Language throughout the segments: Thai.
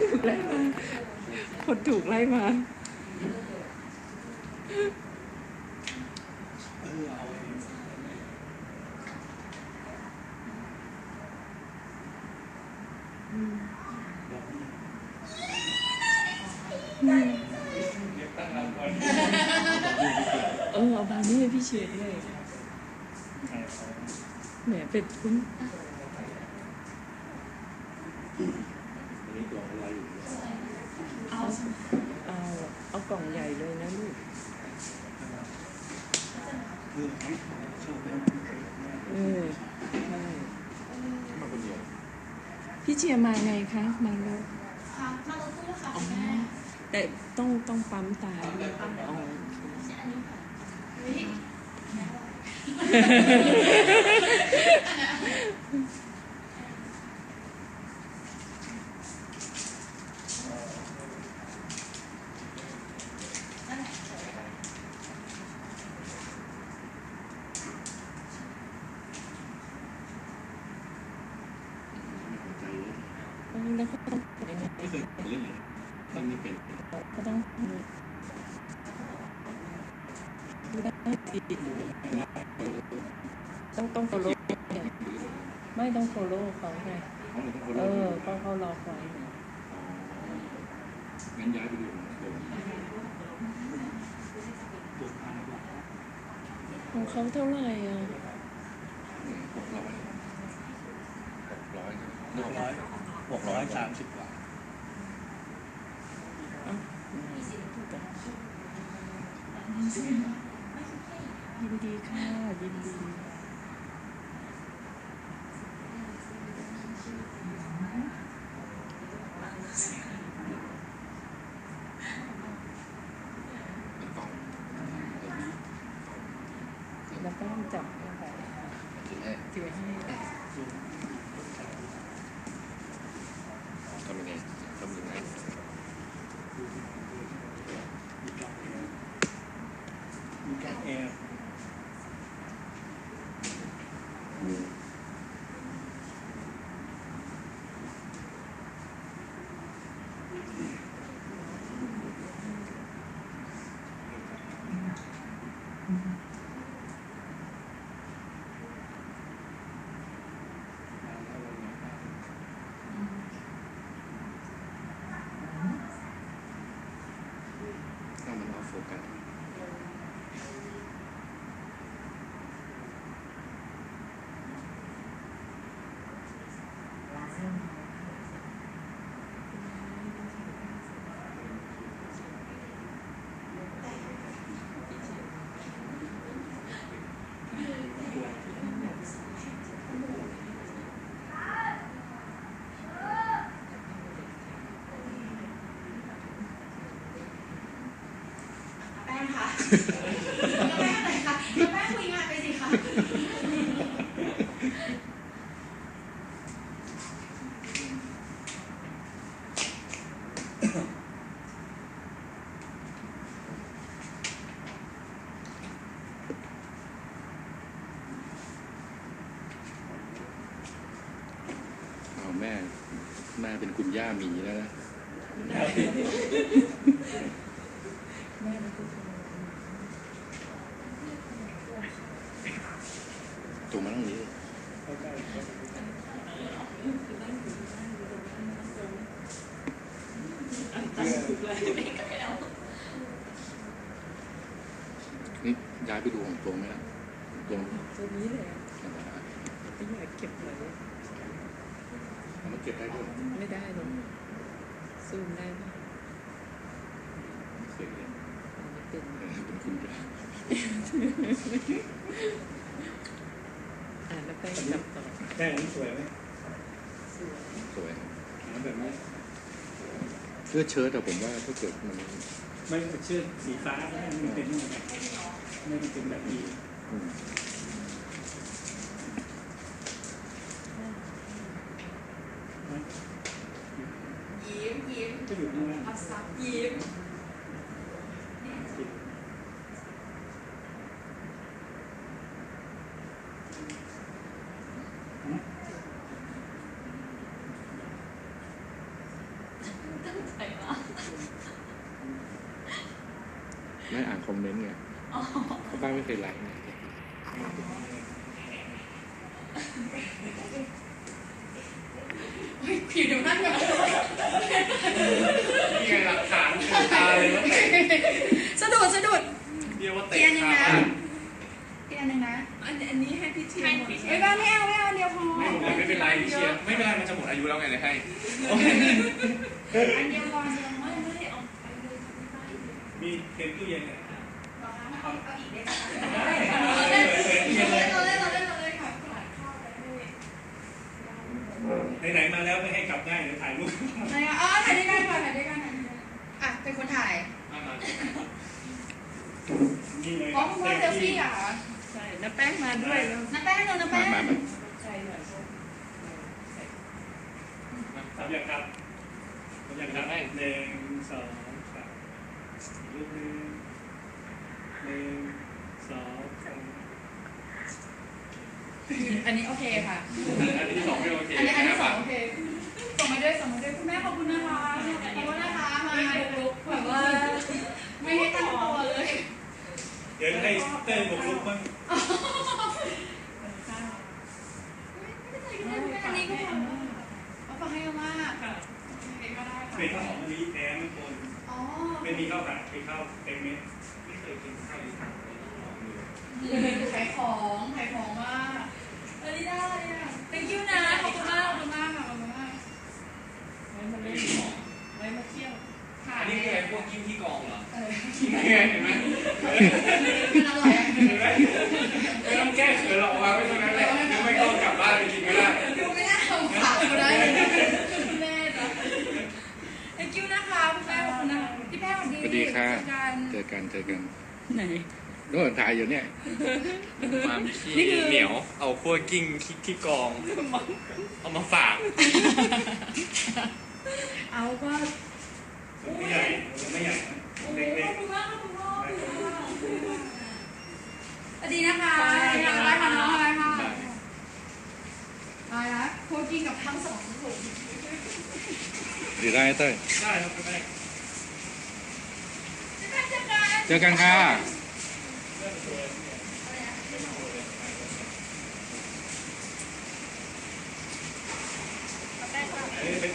ถูกไล่มาคนถูกไล่มาเออเอาเองเออเอาบานี่ให้พี่เชียร์ด้วยแหมเป็ดคุ้น อันนี้กล่องอะไรอยู่เนี่ย เอาเอาเอากล่องใหญ่เลยนะลูก เออให้ชอบเป็น เออใช่มาคนเดียวพี่เชียร์มาไงคะมาแล้ว ค่ะมารถตู้ค่ะคุณแม่แต่ต้องต้องปั๊มตาด้วยอ๋ออันนี้ค่ะเฮ้ย ใจเลย เออแล้วก็ต้องยังไง ไม่เคยเล่นเลยตั้งนี่เป็น ก็ต้องดู ได้ดีต้องต้อง follow ไม่ต้อง follow เขาไงเขาเลยต้องคนเขารอไว้งั้นย้ายไปอยู่เดิมของเขาเท่าไหร่อะหกร้อยหกร้อยหกร้อยสามสิบกว่าอะ ดีค่ะยินดี เป็นกล่อง แล้วก็จับนะคะ ถือให้ ถือให้ ทำยังไงทำยังไง มีการแอร์ ถ้ามันเอาโฟกัส แป้งค่ะแป้งไหนคะแป้งคุยงานไปสิคะ เอาแม่ แม่เป็นคุณ ย่าหมีแล้วนะแม่เป็นผู้ชมตัวมาตั้งนี้ เข้าใกล้ นี่ย้ายไปดูของตัวไหมล่ะตัว ตัวนี้เลย ธรรมดา ไม่อยากเก็บเลย เอามันเก็บได้ด้วยไม่ได้หรอกซูมได้ไหมเสียงเลยไม่เป็นเออเป็นคุณย่าอ่านแล้วไปจับต่อแค่นี้สวยไหมสวยสวยครับหาแบบนี้เสื้อเชิ้ตแต่ผมว่าถ้าเกิดมันไม่เชือกสีฟ้าไม่มันเป็นนี่ไงไม่มันเป็นแบบนี้ ยิ้มไม่อ่านคอมเมนต์ไงอ๋อเพาะป้าไม่เคยไลค์ไงผิวเดี๋ยวนั่งแบบ เรียกว่าเกีเตะยร์หนึ่งขานะเกียร์หนึ่งนะอันอันนี้ให้พี่เทียมหมดไม่บ้าไม่เอาไม่เอาเดียวพอไม่ผมไม่เป็นไรเชียร์ไม่เป็นไรมันจะหมดอายุแล้วไงเลยให้อันเดียวพออันเดียวพอไม่ไม่ได้เอาไปเลยที่บ้านมีเต็มตู้เย็นเนี่ยเอาเอาอีกได้ไหมเต็มตู้เย็นเลยเราเล่นเราเล่นเราเล่นค่ะไหนๆมาแล้วไม่ให้กลับได้เดี๋ยวถ่ายรูปไหนอะอ๋อถ่ายด้วยกันก่อนถ่ายด้วยกันถ่ายด้วยกันอะเป็นคนถ่าย นี่เลยอ๋อคุณว่าเซลฟี่อะใช่น้าแป้งมาด้วยแล้วน้าแป้งเลยน้ามาแป้งมามาใช่หน่อยสามอย่างครับสามอย่างครับหนึ่งสองสามรูปหนึ่งหนึ่งสองสามอันนี้โอเคค่ะ อันที่สองไม่โอเคอันนี้อันที่สองโอเคส่งมาด้วยส่งมาด้วยคุณแม่ขอบคุณนะคะขอบคุณนะคะมาลุกแบบว่าไม่ให้ตั้งตัวเลย เดี๋ยวให้เต้ยบุกลุกบ้างอันนี้ก็พอเอาฟังให้มากโอเคก็ได้เป็นข้าวค่ะหอมมะลิแท้ไม่คนอ๋อไม่มีข้าวผัดเป็นข้าว ค่ะเจอกันเจอกันเจอกันไหนโน่นถ่ายอยู่เนี่ยมามีขี้เหนียว เอาพวกกิ้งที่ที่กอง เอามาฝาก เอาก็ไม่ใหญ่ไม่ใหญ่โอ้เล็กขอบคุณมากขอบคุณมากสวัสดีนะคะอะไรคะน้องอะไรคะอะไรนะโคกินกับทั้งสองถุงหรือได้เต้ยๆได้ครับได้เจอกันเจอกันค่ะ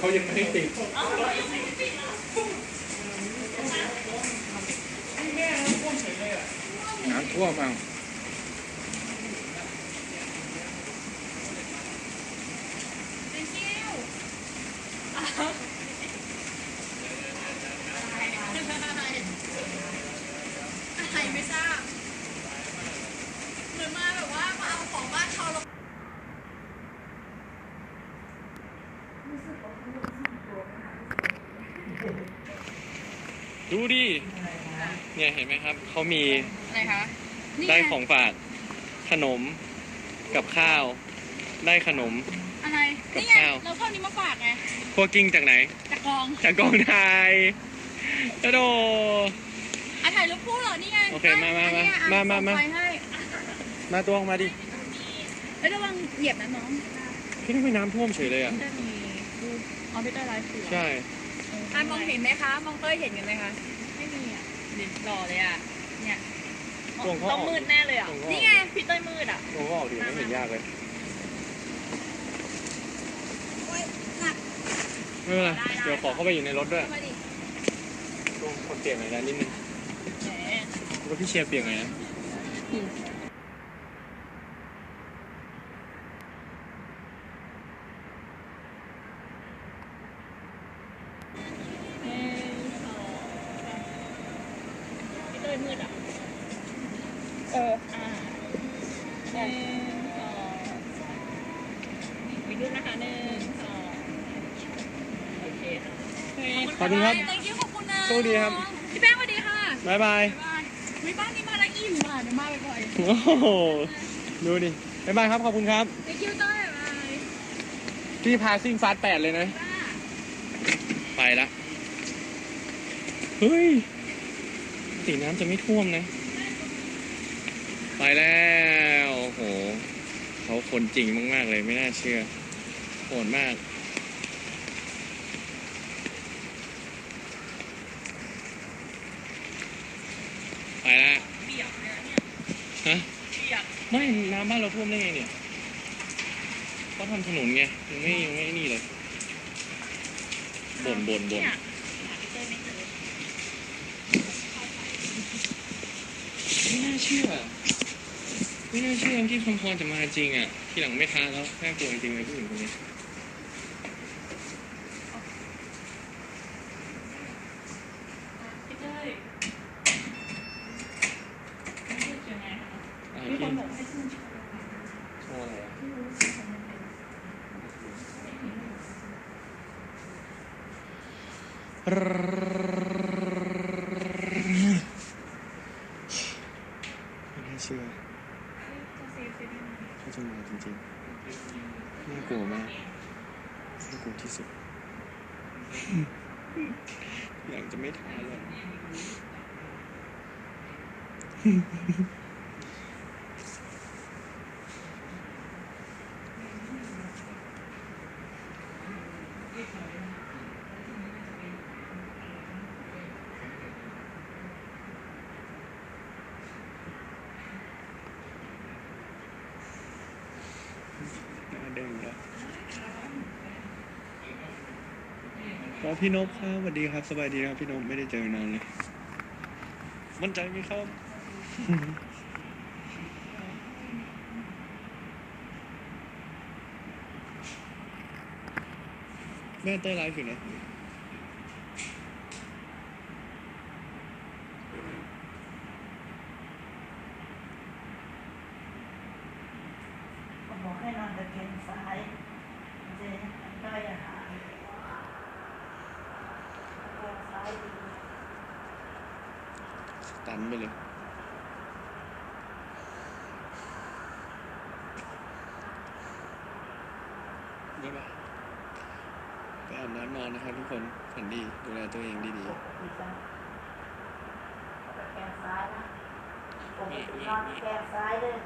เขายังไม่ได้ติดน้ำท่วมเอา Thank you อะไรไม่ทราบเหมือนมาแบบว่ามาเอาของบ้านเขาแล้ว ดูดิ เนี่ยเห็นไหมครับ เขามีอะไรคะนี่ได้ไงของฝาก ขนมกับข้าว ได้ขนม อะไรกับนี่ไงข้าว เราเข้านี้มาฝากไงพวกกิ้งจากไหน จากกองจากกองไทยกระโดอะถ่ายรูปคู่เหรอนี่ไงโอเคมามาอันนี้ไงมาอะมามา ส่งไปให้มาตัวออกมาดิเอ้ยระวังเหยียบนะน้อง พี่ทำไมน้ำท่วมเฉยเลยอะ จะมีรูปเอาพี่เต้ยไลฟ์คือใช่อะมองเห็นไหมคะ มองเต้ยเห็นกันไหมคะ ไม่มีอะดิหล่อเลยอะ เนี่ยตรงเขาอต้อองกมืดแน่เลยอะตรงเขาออก นี่ไงพี่เต้ยมืดอะตรงเขาออกดิไม่เห็นยากเลยโอ๊ยหนัก ไม่เป็นไรเดี๋ยวขอเข้าไปอยู่ในรถด้วยเข้ามาดิตรงคนเปียกหน่อยนะนิดนึงแหมแล้วพี่เชียร์เปียกหน่อยนะ พี่เต้ยมืดอะ เออ อ่า หนึ่งสองมีรูนะคะหนึ่งสองโอเคค่ะขอบคุณครับขอบคุณขอบคุณนะโชคดีครับ พี่แป้งสวัสดีค่ะบ๊ายบายบ๊ายบายวิบ้านนี้มาล้วอิ่มอะเดี๋ยวมาบ่อยโอ้โหดูดิบ๊ายบายครับขอบคุณครับ ๆ thank you เต้ยบ๊ายบาย พี่พาซิ่งฟาสแปดเลยนะ ไปละ เฮ้ยสีน้ำจะไม่ท่วมนะ ไปแล้ว เขาคนจริงมาก ๆ เลยไม่น่าเชื่อโหดมากนฮะเปียกไม่น้ำบ้านเราท่วมได้ไงเนี่ยเขาทำถนนไงยังไม่ยังไม่นี่เลยบ่นบ่นบ่น เนี่ยหาพี่เต้ยไม่เจอ ไม่น่าเชื่อ ไม่น่าเชื่อที่คำพรจะมาจริงอะ ทีหลังไม่ท้าแล้วน่ากลัวจริงเลยผู้หญิงคนนี้พี่เต้ยรู้สึกยังไงคะอะไรมีคพี่นบอกให้ชื่นชมโชว์อะไรอะไม่รู้สึกยังไงไม่น่าเชื่อ จะเซฟเซฟยังไง เขาจะมาจริงๆน่ากลัวมาก ให้กลัวที่สุด อยากจะไม่ท้าเลย หน้าเด้งแล้ว ครับพี่นพครับสวัสดีครับสบายดีครับพี่นพไม่ได้เจอนานเลยมั่นใจไหมครับ แม่เต้ยไลฟ์อยู่นะ บอกให้นอนตะเกียงซ้ายเจ๊ก็อย่าหายตะเกียงซ้ายดี ตั นไปเลยบ๊ายบายไปอาบน้ำนอนนะครับทุกคนฝันดี ดูแลตัวเองดีดีแกรงซ้ายนะปกตินอนตะแกรงซ้ายเลย